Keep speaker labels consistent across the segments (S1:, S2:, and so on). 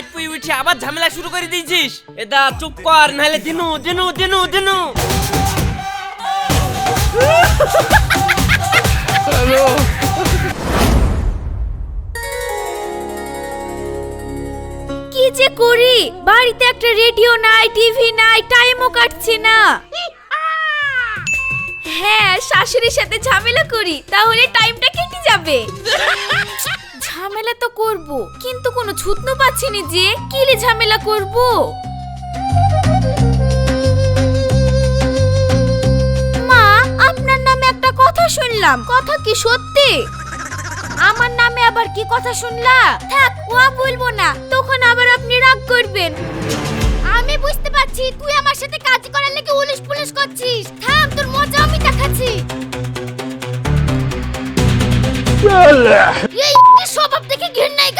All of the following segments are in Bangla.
S1: রাত পুই উঠে আবার ঝামেলা শুরু করে দিয়েছিস। এদা চুপ কর, নাহলে দিনু দিনু দিনু দিনু
S2: কি যে করি? বাড়িতে একটা রেডিও নাই টিভি নাই টাইমও কাটছে না। হ্যাঁ শাশুড়ির সাথে ঝামেলা করি, তাহলে টাইমটা কেটে যাবে। ঝামেলা তো করব। কিন্তু কোনো ছুতনো পাচ্ছি না যে কিলে ঝামেলা করব? মা, আপনার নামে একটা কথা শুনলাম। কথা কি সত্যি? আমার নামে আবার কি কথা শুনলা? থাক, ও বলব না। তখন আবার আপনি রাগ করবেন। আমি বুঝতে পারছি, তুই আমার সাথে কাজ করার লেগে উলিশ পুলিশ করছিস। থাম, তোর মজা আমি দেখাচ্ছি। এই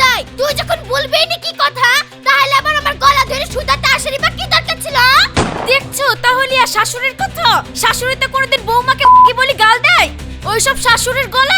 S2: যায়? তুই যখন বলবি না কি কথা আবার আমার গলা বা কি দেখছ, তাহলে আর শাশুড়ির কথা? শাশুড়ি তো কোনোদিন বৌমাকে কি বলি গাল দেয়? ওইসব শাশুড়ির গলায়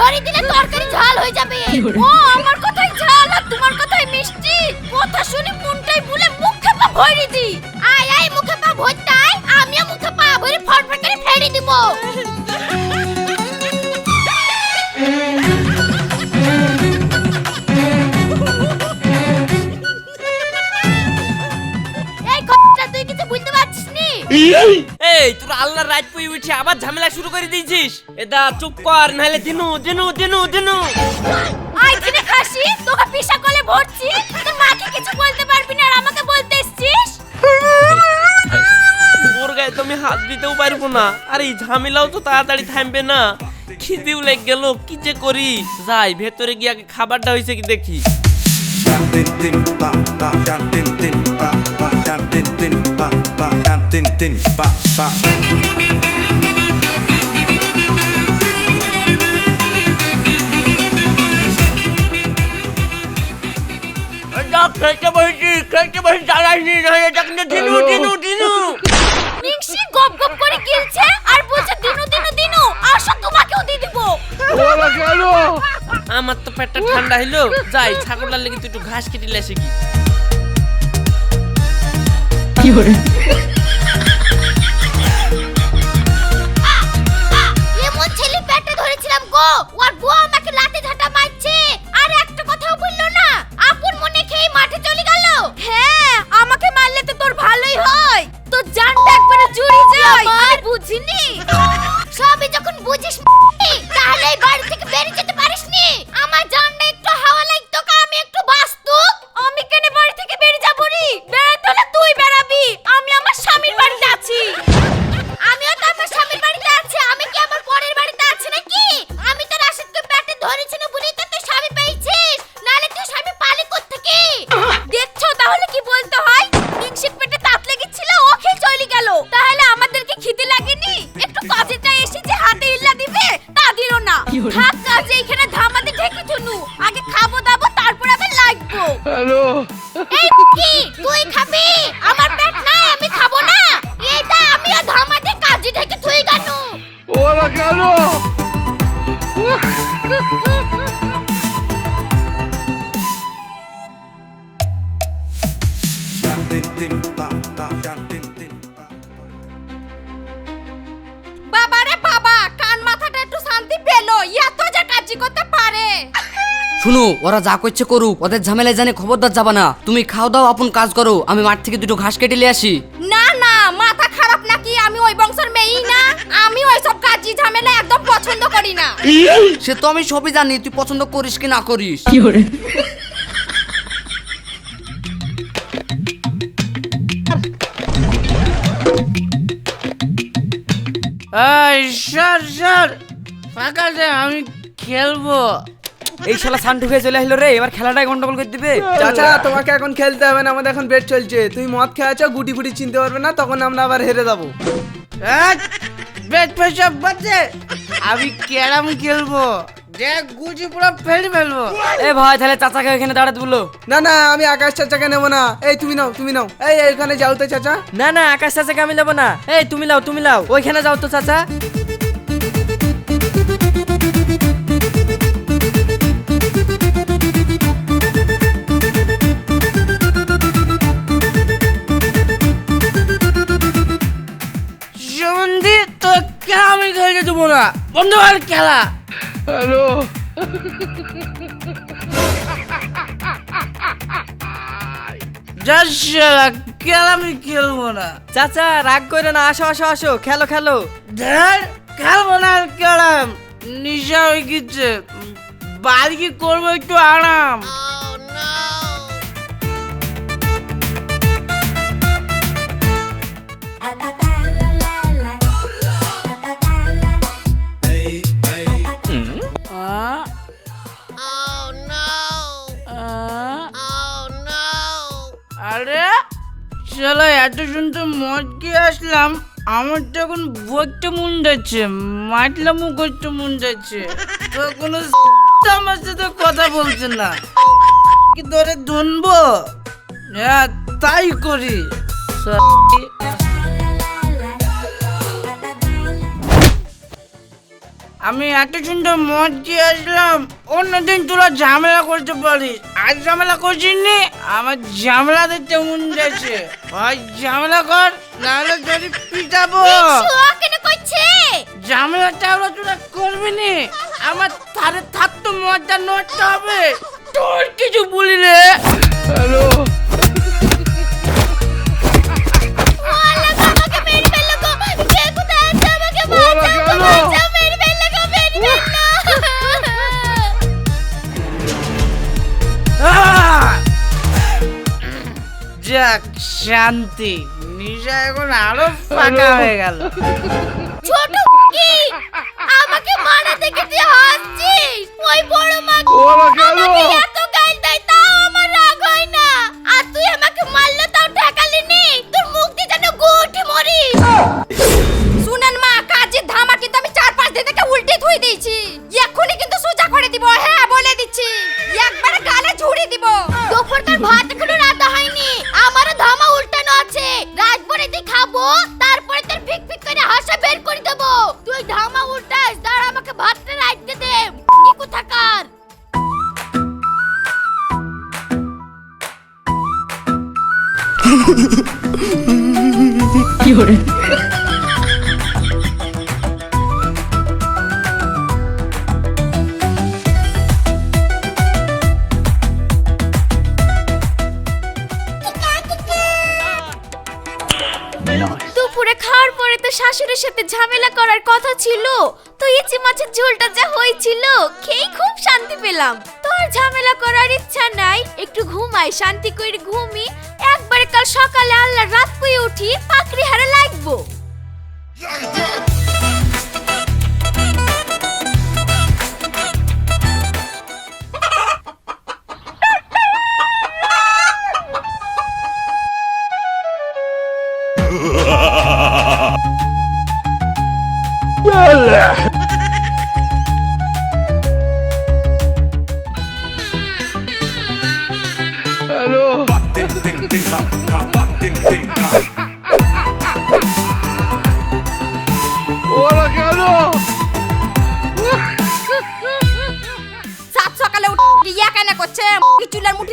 S2: ভরে দিলে তরকারি ঝাল হয়ে যাবে। ও আমার কথাই ঝাল আর তোমার কথাই মিষ্টি। কথা শুনে মনটাই বলে মুখে পা ভরে দি। আয় আয় মুখে পা ভরতাই আমিও মুখে পা ভরে ফটফট করে ফেড়ে দিব। এই তুই কিছু বুঝতে পারছিস নি?
S1: এই! তোর আল্লাহর রাত পুই উঠে আবার ঝামেলা শুরু করে দিয়েছিস। এদা চুপ কর নাহলে দিনু দিনু দিনু দিনু
S2: আই কিনে খাসি তোকে পিসা কলে ভরছি তোর মাকে কিছু বলতে পারবি না আর আমাকে বলতে এসছিস?
S1: ওর গায়ে তো আমি হাত দিতেও পারব না। আর এই ঝামেলাও তো তাড়াতাড়ি থামবে না। খিদেও লেগ গেল কি যে করি? যাই ভেতরে গিয়ে আগে খাবারটা হয়েছে কি দেখি।
S3: Pa
S1: খেতে বসেছি খেতে বসে জ্বালাইনি না এটা কিন্তু দিনু দিনু দিনু
S2: মিক্সি গপ গপ করে গিলছে আর বলছে দিনু দিনু দিনু আসো তোমাকেও দিয়ে দিব।
S4: ওরা কেন?
S1: আমার তো পেটটা ঠান্ডা হইল। যাই ছাগলার লেগে তুই একটু ঘাস কেটে লেসে কি?
S2: এমন ওরা যা
S5: করছে করুক ওদের ঝামেলায় জানে খবরদার যাবা না। তুমি খাও দাও আপন কাজ করো আমি মাঠ থেকে দুটো ঘাস কেটে নিয়ে আসি।
S2: না না মাথা খারাপ নাকি? আমি ওই বংশের মেয়েই না। আমি ওই সব কাজই ঝামেলা একদম পছন্দ করি না।
S5: সে তো আমি সবই জানি তুই পছন্দ করিস কি না করিস।
S6: এই সর সর। ফাঁকা দে আমি খেলব।
S5: এই শালা সান্টু খেয়ে চলে আসলো রে এবার খেলাটাই গন্ডগোল করে দিবে।
S7: চাচা তোমাকে এখন খেলতে হবে না আমাদের এখন বেট চলছে। তুমি মদ খেয়েছো গুটি ফুটি চিনতে পারবে না তখন আমরা আবার হেরে যাব।
S6: এই, বেট পেশাব বাজে আমি ক্যারাম খেলব। দেখ গুজি পুরো ফেলে ফেলব।
S5: এ ভাই তাহলে চাচাকে এখানে দাঁড়াতে বলল
S7: না না আমি আকাশ চাচাকে নেব না। এই তুমি নাও তুমি নাও। এই এখানে যাও তো চাচা।
S6: না না আকাশ চাচাকে আমি নেব না। এই তুমি লাও তুমি লাও ওইখানে যাও তো চাচা। বন্ধ কর খেলা।
S4: হ্যালো।
S6: খেলা আমি খেলব না? চাচা রাগ করে না আসো আসো আসো খেলো খেলো। খেলব না খেলাম নিশা হয়ে গেছে। বাড়ি কি করব একটু আরাম। আরে চলো এত সুন্দর মদ কি আসলাম, আমার তো এখন বইটা মন যাচ্ছে মাটলামও করতে মন যাচ্ছে তো কোনো আমার সাথে কথা বলছে না। কি ধরে ধনবো? হ্যাঁ তাই করি। আমি এত সুন্দর মদ দিয়ে আসলাম অন্যদিন তোরা ঝামেলা করতে পারিস। আজ ঝামেলা করছিস নি আমার ঝামেলা দেখতে মন যাচ্ছে। ভাই ঝামেলা কর নাহলে যদি পিটাবো। ঝামেলা চাওলা তোরা করবি নি? আমার তারে থাক তো মজা নড়তে হবে। তোর কিছু বলি রে
S4: হ্যালো।
S6: শান্তি। নিশা এখন আরও ফাঁকা হয়ে গেল।
S2: ছোট কি? আমাকে মারা কি তুই হাসছিস? ওই বড় মা দুপুরে খাওয়ার পরে তো শাশুড়ির সাথে ঝামেলা করার কথা ছিল। তো ইচি মাছের ঝোলটা যা হয়েছিল খেয়ে খুব শান্তি পেলাম। তোর ঝামেলা করার ইচ্ছা নাই, একটু ঘুমাই, শান্তি করে ঘুমি একবারে কাল সকালে আল্লাহ রাত পুয়ে উঠি পাকড়ি হারে লাগবো।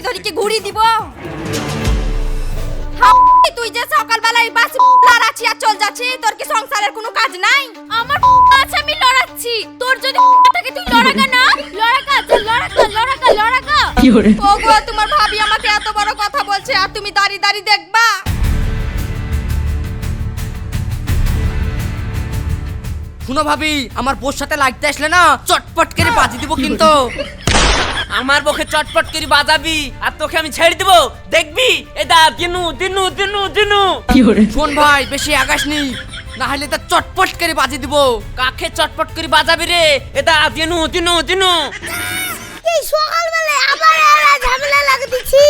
S2: মুঠি ঘুরি দিব? তুই যে সকালবেলায় বাস লড়াচ্ছি আর চল যাচ্ছি তোর কি সংসারের কোনো কাজ নাই? আমার আছে আমি লড়াচ্ছি। তোর যদি থাকে তুই লড়াগা না? লড়াগা যে লড়াগা লড়াগা লড়াগা। ওগো তোমার ভাবি আমাকে এত বড় কথা বলছে আর তুমি দাঁড়ি দাঁড়ি দেখবা?
S5: শুনো ভাবি আমার বোর সাথে লাগতে আসলে না চটপট করে বাজি দিব কিন্তু।
S1: আমার মুখে চটপট করে বাজাবি আর তোকে আমি ছেড়ে দিব। দেখবি? এটা দিনু দিনু দিনু দিনু।
S5: শোন ভাই বেশি আগাস নি। না হলে তা চটপট করে বাজি দিব।
S1: কাকে চটপট করে বাজাবি রে? এটা দিনু দিনু দিনু।
S2: এই সকালবেলায় আবার এরা ঝামেলা লাগা দিছি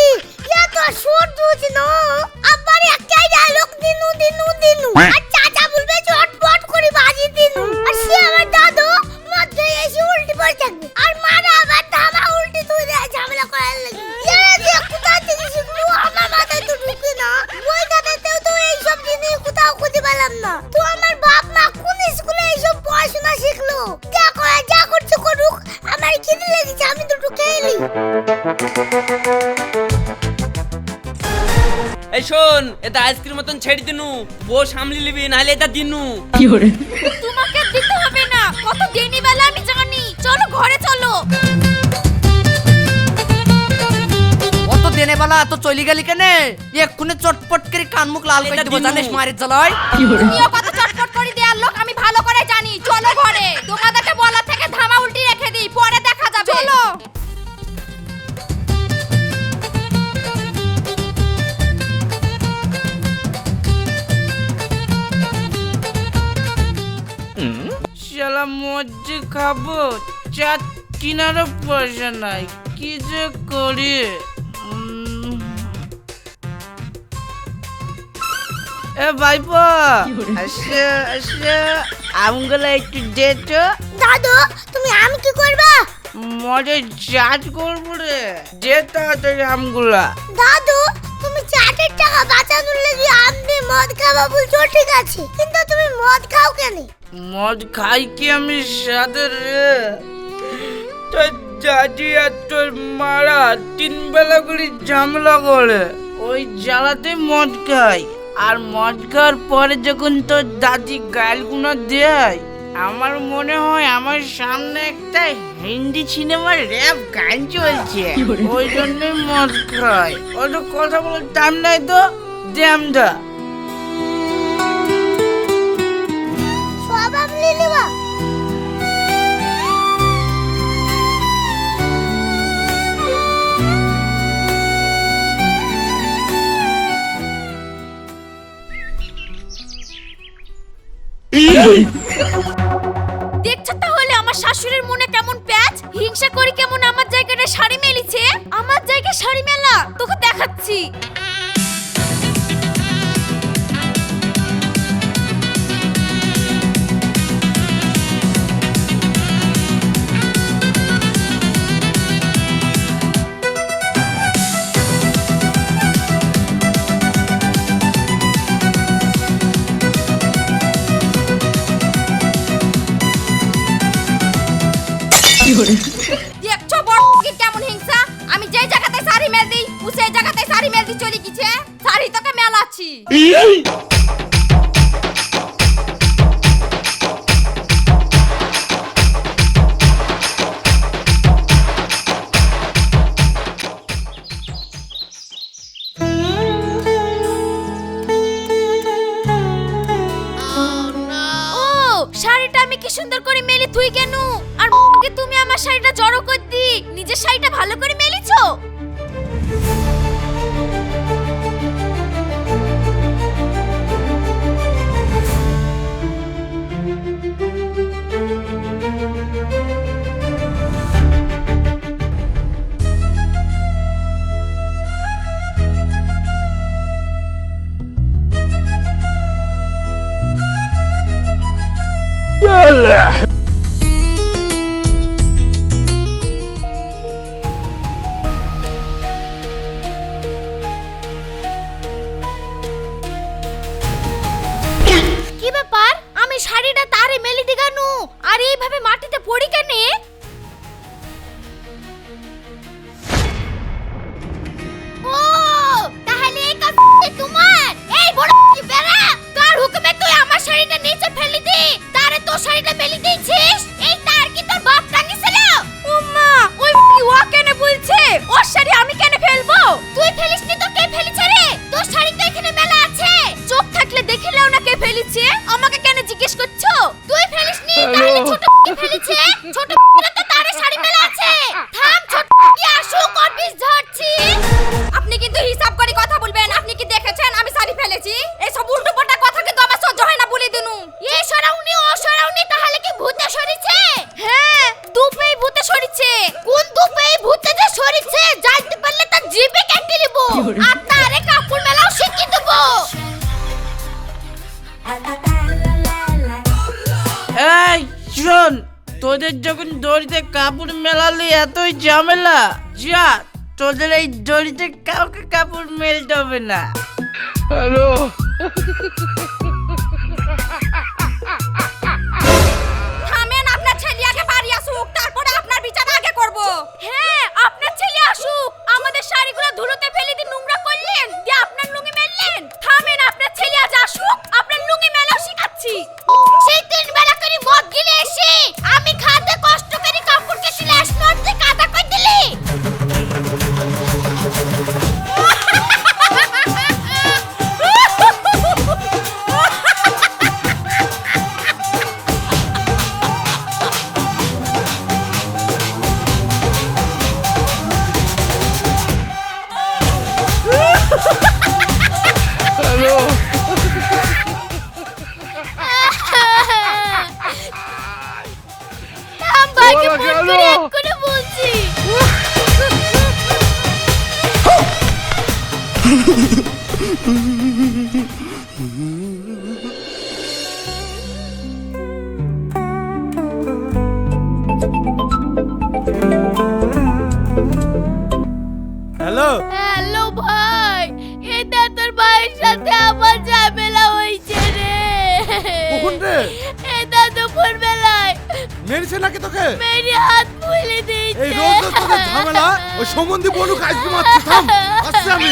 S2: ইয়া তো সুর দুছি ন। আবার একটাই ডায়লগ দিনু দিনু দিনু। আর চাচা বলবে চটপট করে বাজি দিনু। আর সে আমার দাদু মধ্যে এসে উল্টি পড়ে থাকবে। আর মারা আবার ধামা
S1: এটা আইসক্রিম মতন ছেড়ে দিনু বউ সামলি লিবি নাহলে এটা দিনু।
S2: তোমাকে দিতে হবে না কত দিনই বেলা আমি জানি। চলো ঘরে চলো।
S5: অত দেনে বেলা তো চলি গেলি কেনে? এক্ষুনি চটপট করে কান মুখ লাল করে দিব
S1: দিনু।
S5: জানিস মারের জ্বালায়?
S2: তুমিও কত চটপট করে দেওয়ার লোক আমি ভালো করে জানি। চলো ঘরে। তোমাদেরকে বলা থেকে ধামা উল্টি রেখে দিই পরে দেখা যাবে। চলো।
S6: মজ্জি খাব চাট কিনারও পয়সা নাই কি যে করি? এ ভাইপো আসে আসে আমগুলো একটু দে তো
S2: দাদু তুমি আমি কি করবা?
S6: মজে চাট করব রে দে তাড়াতাড়ি আমগুলা।
S2: দাদু তুমি চাটের টাকা বাঁচানোর লাগি আপনি মদ খাওয়া বলছো ঠিক আছে। কিন্তু তুমি মদ খাও কেন?
S6: মদ খাই কি আমি সাথে রে? তোর দাদি আর তোর মারা তিন বেলা করে ঝামেলা করে। ওই জ্বালাতে মদ খাই। আর মদ খাওয়ার পরে যখন তোর দাদি গালগুলো দেয় আমার মনে হয় আমার সামনে একটা হিন্দি সিনেমার র্যাপ গান চলছে। ওই জন্যই মদ খাই। অত কথা বলার টাইম নাই তো? দ্যামদা
S2: দেখছ তাহলে আমার শাশুড়ির মনে কেমন প্যাচ? হিংসা করি কেমন আমার জায়গাটা শাড়ি মেলিছে? আমার
S4: Yay! কিন্তু হিসাব করে কথা বলবেন? আপনি কি দেখেছেন? আমি শাড়ি ফেলেছি। এই সব উল্টো পাল্টা কথা কিন্তু আমার সহ্য হয় না বলে দিনু। এ সরাউনি ও সরাউনি তাহলে কি ভূতে সরিছে? হ্যাঁ দুপেই ভূতে সরিছে। কোন দুপেই ভূতে যে সরিছে জানতে পারলে তার জিভে কেটে নিব। আপনারে কাপড় মেলাও শিখিয়ে দেবো
S6: এই শোন তোদের যখন দড়িতে কাপড় মেলালি এতই ঝামেলা যা তোদের এই দড়িতে কাউকে কাপড় মেলতে হবে না।
S2: হ্যালো
S4: সাথে আমার ঝামেলা হয়েছে রে।
S8: কখন রে?
S4: এটা দুপুর বেলায়
S8: মেরেছে নাকি তোকে?
S4: মেরি হাত ফুলে দিয়েছে।
S8: এই রোজ রোজ তোদের ঝামেলা? ওই সম্বন্ধী বলুক আসবি মারছি থাম আসছি আমি।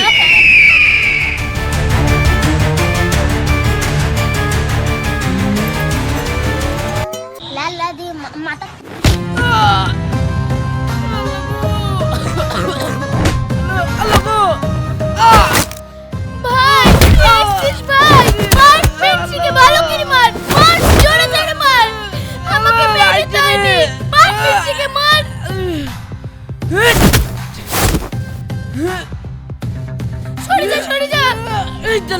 S4: লালা দি মাথা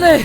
S6: এই